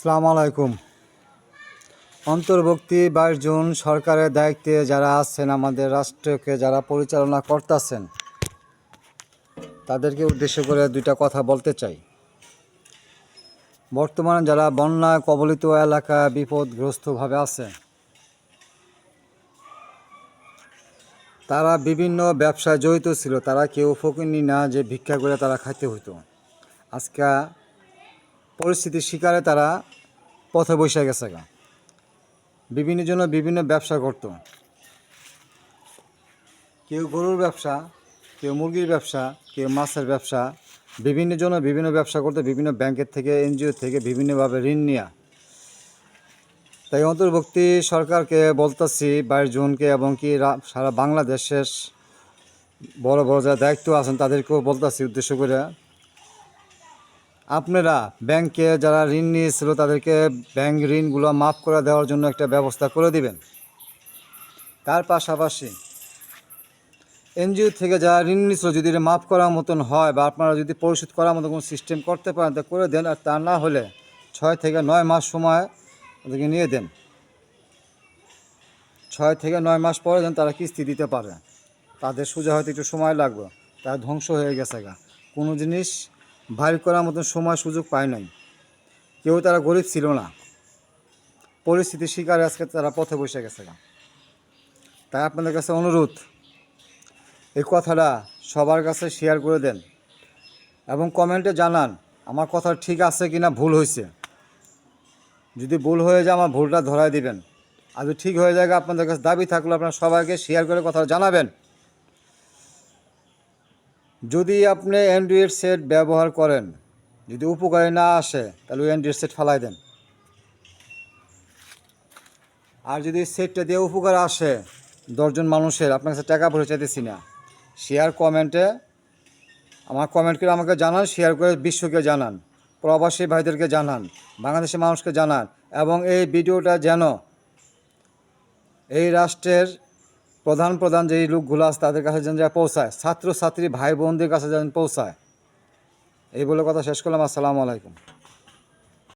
সালাম আলাইকুম। অন্তর্ভুক্তি বাইশ জুন সরকারের দায়িত্বে যারা আছেন, আমাদের রাষ্ট্রকে যারা পরিচালনা করতেছেন, তাদেরকে উদ্দেশ্য করে দুইটা কথা বলতে চাই। বর্তমানে যারা বন্যা কবলিত এলাকা বিপদগ্রস্তভাবে আছে, তারা বিভিন্ন ব্যবসায় জড়িত ছিল, তারা কেউ ফকিনি না যে ভিক্ষা করে তারা খাইতে হইতো। আজকে পরিস্থিতির শিকারে তারা পথে বসে গেছে বিভিন্ন জন্য বিভিন্ন ব্যবসা করত। কেউ গরুর ব্যবসা, কেউ মুরগির ব্যবসা, কেউ মাছের ব্যবসা, বিভিন্ন জন বিভিন্ন ব্যবসা করতে, বিভিন্ন ব্যাংকের থেকে এনজিও থেকে বিভিন্নভাবে ঋণ নেওয়া তাই অন্তর্ভুক্তি সরকারকে বলতেছি, বাইশ জনকে এবং কি সারা বাংলাদেশের বড় বড় যারা দায়িত্ব আছেন তাদেরকেও বলতেছি উদ্দেশ্য করে আপনারা ব্যাংকে যারা ঋণ নিয়েছিল তাদেরকে ব্যাংক ঋণগুলো মাফ করে দেওয়ার জন্য একটা ব্যবস্থা করে দিবেন। তার পাশাপাশি এনজিও থেকে যারা ঋণ নিয়েছিল যদি এটা মাফ করার মতন হয় বা আপনারা যদি পরিশোধ করার মতো কোনো সিস্টেম করতে পারেন, তা করে দেন আর তা না হলে ছয় থেকে নয় মাস সময় ওদেরকে নিয়ে দেন। ছয় থেকে নয় মাস পরে দেন তারা কিস্তি দিতে পারে। তাদের সোজা হয়তো একটু সময় লাগবে, তারা ধ্বংস হয়ে গেছে গা। কোনো জিনিস বাইর করার মতন সময় সুযোগ পায় নাই। কেউ তারা গরিব ছিল না। পরিস্থিতির শিকারে আজকে তারা পথে বসে গেছে তাই আপনাদের কাছে অনুরোধ, এই কথাটা সবার কাছে শেয়ার করে দেন এবং কমেন্টে জানান, আমার কথা ঠিক আছে কি না ভুল হয়েছে। যদি ভুল হয়ে যায়, আমার ভুলটা ধরায় দিবেন। আর ঠিক হয়ে যায় আপনাদের কাছে দাবি থাকলে আপনারা সবাইকে শেয়ার করে কথাটা জানাবেন। যদি আপনি অ্যান্ড্রয়েড সেট ব্যবহার করেন, যদি উপকারে না আসে, তাহলে ওই অ্যান্ড্রয়েড সেট ফালাই দেন। আর যদি সেটটা দিয়ে উপকার আসে দশজন মানুষের, আপনার কাছে টাকা পয়সা চাইতেছি না শেয়ার কমেন্টে আমার কমেন্ট করে আমাকে জানান শেয়ার করে বিশ্বকে জানান, প্রবাসী ভাইদেরকে জানান, বাংলাদেশের মানুষকে জানান, এবং এই ভিডিওটা যেন এই রাষ্ট্রের প্রধান প্রধান যেই লোকগুলো আছে তাদের কাছে যেন যা পৌঁছায়। ছাত্র ছাত্রী ভাই বোনদের কাছে যেন পৌঁছায়। এই বলে কথা শেষ করলাম। আসসালামু আলাইকুম।